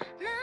No.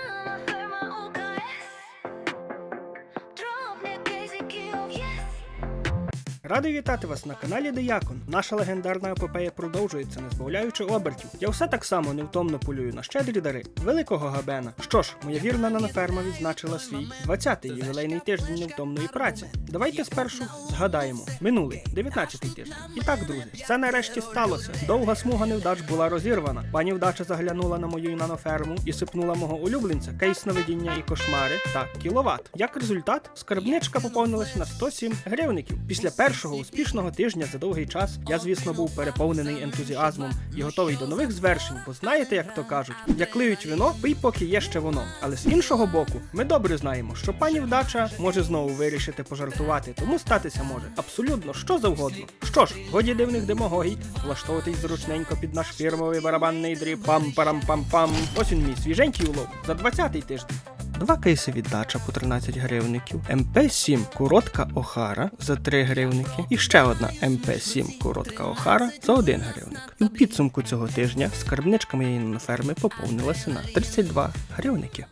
Радий вітати вас на каналі Деякон. Наша легендарна епопея продовжується, не збавляючи обертів. Я все так само невтомно полюю на щедрі дари великого габена. Що ж, моя вірна наноферма відзначила свій 20-й ювілейний тиждень невтомної праці. Давайте спершу згадаємо минулий 19-й тиждень. І так, друзі, це нарешті сталося. Довга смуга невдач була розірвана. Пані вдача заглянула на мою наноферму і сипнула мого улюбленця кейс сновидіння і кошмари та кіловат. Як результат, скарбничка поповнилася на 107 гривників. Після першого успішного тижня за довгий час я, звісно, був переповнений ентузіазмом і готовий до нових звершень, бо знаєте, як то кажуть, як лиють вино, пий поки є ще воно. Але з іншого боку, ми добре знаємо, що пані вдача може знову вирішити пожартувати, тому статися може абсолютно що завгодно. Що ж, годі дивних демагогій, влаштовуватись зручненько під наш фірмовий барабанний дріб пам парам пам пам Ось він мій свіженький улов за 20-й тиждень. Два кейси віддача по 13 гривників, МП7 коротка Охара за 3 гривники і ще одна МП7 коротка Охара за 1 гривник. І в підсумку цього тижня скарбничка моєї наноферми поповнилася на 32 гривники.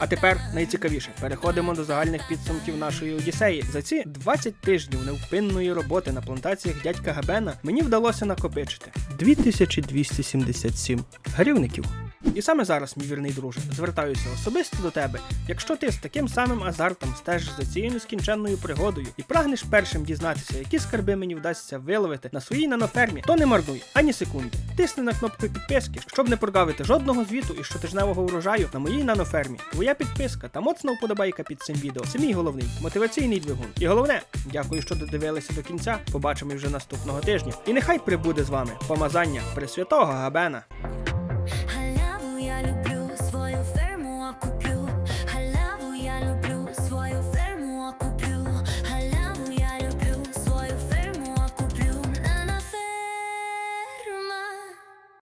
А тепер найцікавіше. Переходимо до загальних підсумків нашої Одіссеї. За ці 20 тижнів невпинної роботи на плантаціях дядька Габена мені вдалося накопичити 2277 гривників. І саме зараз, мій вірний друже, звертаюся особисто до тебе. Якщо ти з таким самим азартом стежиш за цією нескінченною пригодою і прагнеш першим дізнатися, які скарби мені вдасться виловити на своїй нанофермі, то не марнуй ані секунди. Тисни на кнопку підписки, щоб не прогавити жодного звіту і щотижневого урожаю на моїй нанофермі. Твоя підписка та моцна вподобайка під цим відео. Це мій головний мотиваційний двигун. І головне, дякую, що додивилися до кінця. Побачимо вже наступного тижня. І нехай прибуде з вами помазання Пресвятого Габена.